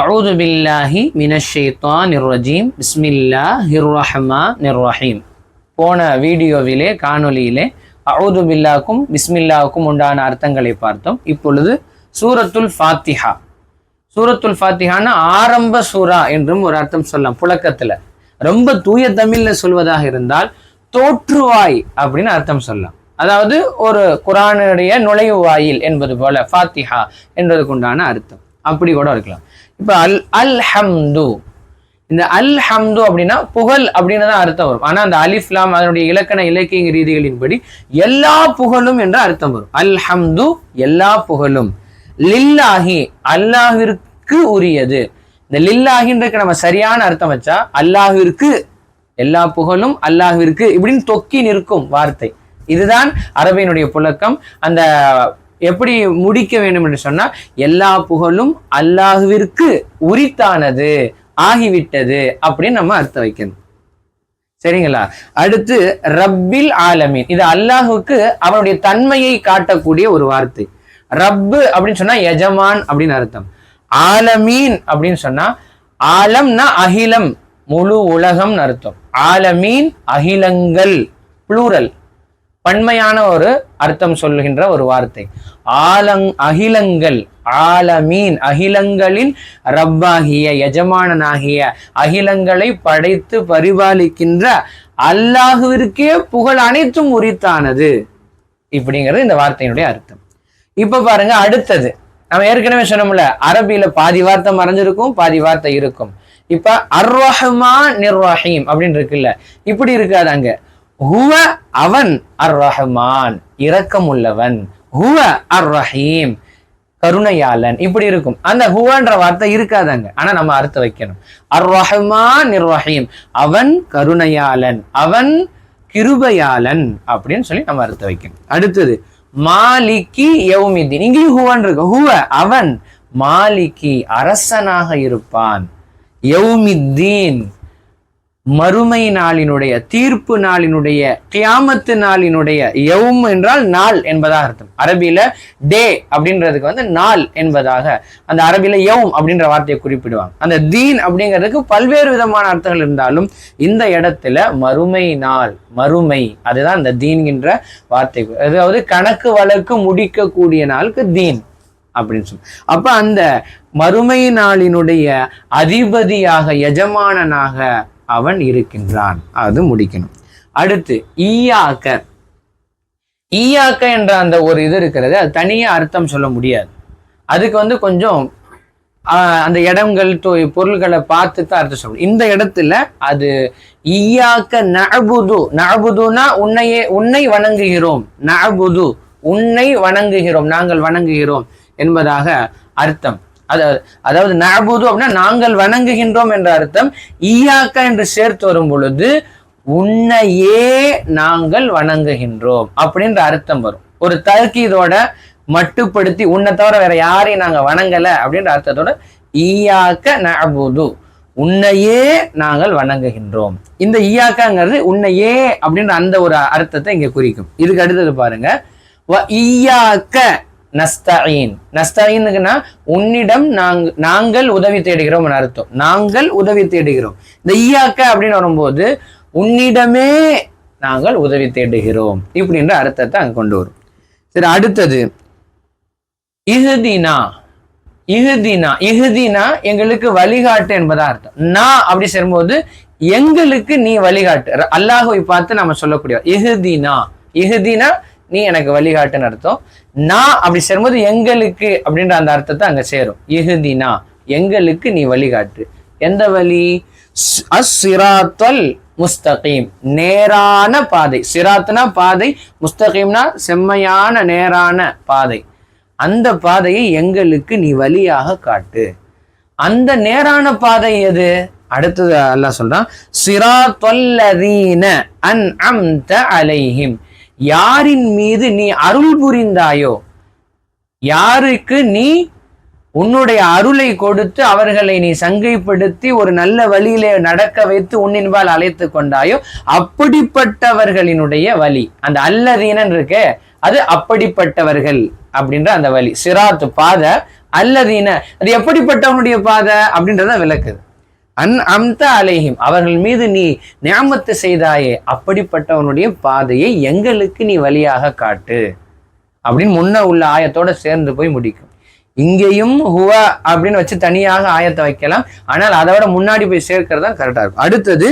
அவுது பில்லாஹி மினஷைத்தான் நிர்வஜீம் பிஸ்மில்லா ரஹ்மானிர் நிர்வஹீம் போன வீடியோவிலே காணொலியிலே அவுது பில்லாக்கும் பிஸ்மில்லாவுக்கும் உண்டான அர்த்தங்களை பார்த்தோம். இப்பொழுது சூரத்துல் ஃபாத்திஹா. சூரத்துல் ஃபாத்திஹான்னா ஆரம்ப சூரா என்றும் ஒரு அர்த்தம் சொல்லலாம். புழக்கத்தில். ரொம்ப தூய தமிழில் சொல்வதாக இருந்தால் தோற்றுவாய் அப்படின்னு அர்த்தம் சொல்லலாம். அதாவது ஒரு குரானுடைய நுழைவு வாயில் என்பது போல ஃபாத்திஹா என்பதுக்கு உண்டான அர்த்தம். அப்படி கூட இருக்கலாம். இப்போ அல் அல் ஹம்து இந்த அல் ஹம்து அப்படின்னா புகழ் அப்படின்னு தான் அர்த்தம் வரும். ஆனால் அந்த அலிஃப்லாம் அதனுடைய இலக்கண இலக்கிய ரீதிகளின்படி எல்லா புகழும் என்ற அர்த்தம் வரும். அல் ஹம்து எல்லா புகழும். லில்லாஹி அல்லாஹிற்கு உரியது. இந்த லில்லாஹின்றக்கு நம்ம சரியான அர்த்தம் வச்சா அல்லாஹிற்கு எல்லா புகழும் அல்லாஹிற்கு இப்படின்னு தொக்கி நிற்கும் வார்த்தை. இதுதான் அரபினுடைய புழக்கம். அந்த எப்படி முடிக்க வேண்டும் என்று சொன்னா எல்லா புகழும் அல்லாஹுவிற்கு உரித்தானது ஆகிவிட்டது அப்படின்னு நம்ம அர்த்தம் வைக்கணும். சரிங்களா? அடுத்து ரப்பில் ஆலமீன். இது அல்லாஹுக்கு அவனுடைய தன்மையை காட்டக்கூடிய ஒரு வார்த்தை. ரப்பு அப்படின்னு சொன்னா எஜமான் அப்படின்னு அர்த்தம். ஆலமீன் அப்படின்னு சொன்னா ஆலம்னா அகிலம் முழு உலகம்னு அர்த்தம். ஆலமீன் அகிலங்கள் ப்ளூரல் பன்மையான ஒரு அர்த்தம் சொல்லுகின்ற ஒரு வார்த்தை. ஆலங் அகிலங்கள் ஆலமீன் அகிலங்களின் ரப்பாகிய எஜமானனாகிய அகிலங்களை படைத்து பரிபாலிக்கின்ற அல்லாஹுவிற்கே புகழ் அனைத்தும் உரித்தானது. இப்படிங்கிறது இந்த வார்த்தையினுடைய அர்த்தம். இப்ப பாருங்க அடுத்தது. நம்ம ஏற்கனவே சொன்னோம்ல அரபியில பாதி வார்த்தை மறைஞ்சிருக்கும் பாதி வார்த்தை இருக்கும். இப்ப அர்வஹமா நிர்வாகிம் அப்படின்னு இருக்குல்ல இப்படி இருக்காது அங்க. ஹுவ அவன் அர் ரஹ்மான் இரக்கம் உள்ளவன் ஹுவ அர் ரஹீம் கருணையாளன். இப்படி இருக்கும். அந்த ஹுவன்ற வார்த்தை இருக்காதாங்க. ஆனா நம்ம அர்த்தம் வைக்கணும். அர் ரஹ்மான் நிர்வஹீம் அவன் கருணையாளன் அவன் கிருபையாளன் அப்படின்னு சொல்லி நம்ம அர்த்தம் வைக்கணும். அடுத்தது மாலிக்கி யவுமிதீன் இங்கேயும் ஹுவன் இருக்கு. ஹுவ அவன் மாலிக்கி அரசனாக இருப்பான். யௌமித்தீன் மறுமை நாளினுடைய தீர்ப்பு நாளினுடைய கியாமத்து நாளினுடைய எவும் என்றால் நாள் என்பதாக அர்த்தம். அரபியில டே அப்படின்றதுக்கு வந்து நாள் என்பதாக அந்த அரபியில எவும் அப்படின்ற வார்த்தையை குறிப்பிடுவாங்க. அந்த தீன் அப்படிங்கிறதுக்கு பல்வேறு விதமான அர்த்தங்கள் இருந்தாலும் இந்த இடத்துல மறுமை நாள் மறுமை அதுதான் இந்த தீன்கின்ற வார்த்தை. அதாவது கணக்கு வழக்கு முடிக்கக்கூடிய நாளுக்கு தீன் அப்படின்னு சொல்லி அப்ப அந்த மறுமை நாளினுடைய அதிபதியாக எஜமானனாக அவன் இருக்கின்றான். அது முடிக்கணும். அடுத்து ஈயாக்க. ஈயாக்க என்ற அந்த ஒரு இது இருக்கிறது அது தனியாக அர்த்தம் சொல்ல முடியாது. அதுக்கு வந்து கொஞ்சம் அந்த இடங்கள் பொருள்களை பார்த்து தான் அர்த்தம் சொல்லணும் இந்த இடத்துல அது ஈயாக்க நபுது நபுதுனா உன்னையே உன்னை வணங்குகிறோம். நபுது உன்னை வணங்குகிறோம். நாங்கள் வணங்குகிறோம் என்பதாக அர்த்தம். அதாவது நாபூது அப்படின்னா நாங்கள் வணங்குகின்றோம் என்ற அர்த்தம். ஈயாக்கா என்று சேர்த்து வரும் பொழுது உன்னையே நாங்கள் வணங்குகின்றோம் அப்படின்ற அர்த்தம் வரும். ஒரு தர்க்கீதோட மட்டுப்படுத்தி உன்னை தவிர வேற யாரையும் நாங்கள் வணங்கல அப்படின்ற அர்த்தத்தோட ஈயாக்க நபுது உன்னையே நாங்கள் வணங்குகின்றோம். இந்த ஈயாக்காங்கிறது உன்னையே அப்படின்ற அந்த ஒரு அர்த்தத்தை இங்க குறிக்கும். இதுக்கு அடுத்தது பாருங்க. ஈயாக்க நஸ்தாயின் நஸ்தீனுக்குன்னா உன்னிடம் நாங் நாங்கள் உதவி தேடுகிறோம் அர்த்தம். நாங்கள் உதவி தேடுகிறோம். இந்த ஈயாக்க அப்படின்னு வரும்போது உன்னிடமே நாங்கள் உதவி தேடுகிறோம். இப்படின்ற அர்த்தத்தை அங்க கொண்டு வரும். சரி அடுத்தது. இஹுதினா. இஹுதினா. இஹுதினா எங்களுக்கு வழிகாட்டு என்பதா அர்த்தம். நான் அப்படி சேரும்போது எங்களுக்கு நீ வழிகாட்டு. அல்லாஹுவை பார்த்து நம்ம சொல்லக்கூடிய இஹுதினா. இஹுதினா நீ எனக்கு வழிகாட்டுன்னு அர்த்தம் நான் அப்படி சேரும்போது எங்களுக்கு அப்படின்ற அந்த அர்த்தத்தை அங்க சேரும். இஹுதினா எங்களுக்கு நீ வழிகாட்டு. எந்த வழி? அஸ்ஸிராத்தல் முஸ்தகீம் நேரான பாதை. சிராத்னா பாதை முஸ்தகீம்னா செம்மையான நேரான பாதை. அந்த பாதையை எங்களுக்கு நீ வழியாக காட்டு. அந்த நேரான பாதை எது? அடுத்தது அல்லாஹ் சொல்றான் சிராத்தல்லதீன அன் அம்த அலைஹிம். யாரின் மீது நீ அருள் புரிந்தாயோ? யாருக்கு நீ உன்னுடைய அருளை கொடுத்து அவர்களை நீ சங்கைப்படுத்தி ஒரு நல்ல வழியிலே நடக்க வைத்து உன்னின்பால் அழைத்து கொண்டாயோ? அப்படிப்பட்டவர்களினுடைய வழி. அந்த அல்லதீனன் இருக்க அது அப்படிப்பட்டவர்கள் அப்படின்ற அந்த வழி. சிராத்து பாதை அல்லதீன அது எப்படிப்பட்டவனுடைய பாதை அப்படின்றத விளக்குது. அன் அம்த அலைஹிம் அவர்கள் மீது நீ நியாமத்து செய்தாயே அப்படிப்பட்டவனுடைய பாதையை எங்களுக்கு நீ வழியாக காட்டு. அப்படின்னு முன்ன உள்ள ஆயத்தோட சேர்ந்து போய் முடிக்கும். இங்கேயும் ஹுவா அப்படின்னு வச்சு தனியாக ஆயத்தை வைக்கலாம். ஆனால் அதை விட முன்னாடி போய் சேர்க்கிறது தான் கரெக்டாக இருக்கும். அடுத்தது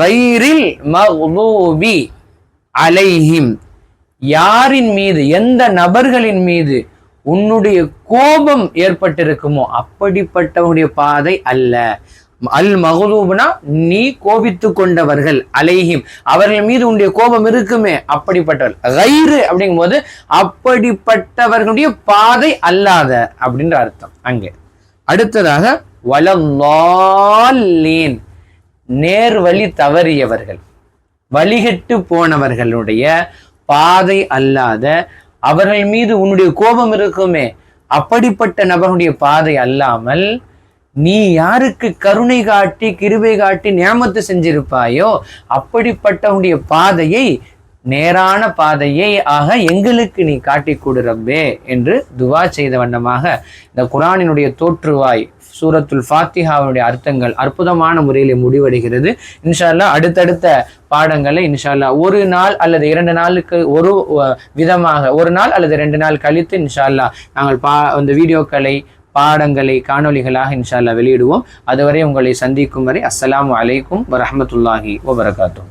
கைரில் மக்லூபி அலைஹிம். யாரின் மீது எந்த நபர்களின் மீது உன்னுடைய கோபம் ஏற்பட்டிருக்குமோ அப்படிப்பட்டவனுடைய பாதை அல்ல. அல் மகதூப்னா நீ கோபித்து கொண்டவர்கள் அலைஹிம். அவர்கள் மீது உன்னுடைய கோபம் இருக்குமே அப்படிப்பட்டவர்கள். கைரு அப்படிங்கும்போது அப்படிப்பட்டவர்களுடைய பாதை அல்லாத அப்படின்ற அர்த்தம். அங்கே. அடுத்ததாக வலல்லாலீன் நேர் வழி தவறியவர்கள். வழிகட்டு போனவர்களுடைய பாதை அல்லாத அவர்கள் மீது உன்னுடைய கோபம் இருக்குமே அப்படிப்பட்ட நபருடைய பாதை அல்லாமல் நீ யாருக்கு கருணை காட்டி கிருபை காட்டி நியமத்து செஞ்சிருப்பாயோ அப்படிப்பட்டவனுடைய பாதையை நேரான பாதையை ஆக எங்களுக்கு நீ காட்டி கொடு ரப்பே என்று துவா செய்த வண்ணமாக இந்த குரானினுடைய தோற்றுவாய் சூரத்துல் ஃபாத்திஹாவுடைய அர்த்தங்கள் அற்புதமான முறையில் முடிவடைகிறது. இன்ஷால்லா அடுத்தடுத்த பாடங்களை இன்ஷால்லா ஒரு நாள் அல்லது இரண்டு நாளுக்கு ஒரு விதமாக ஒரு நாள் அல்லது ரெண்டு நாள் கழித்து இன்ஷால்லா நாங்கள் பா அந்த வீடியோக்களை பாடங்களை காணொளிகளாக இன்ஷால்லா வெளியிடுவோம். அதுவரை உங்களை சந்திக்கும் வரை அஸ்லாம் அலைக்கும் வரமத்துல்லாஹி வபரகாத்துஹு.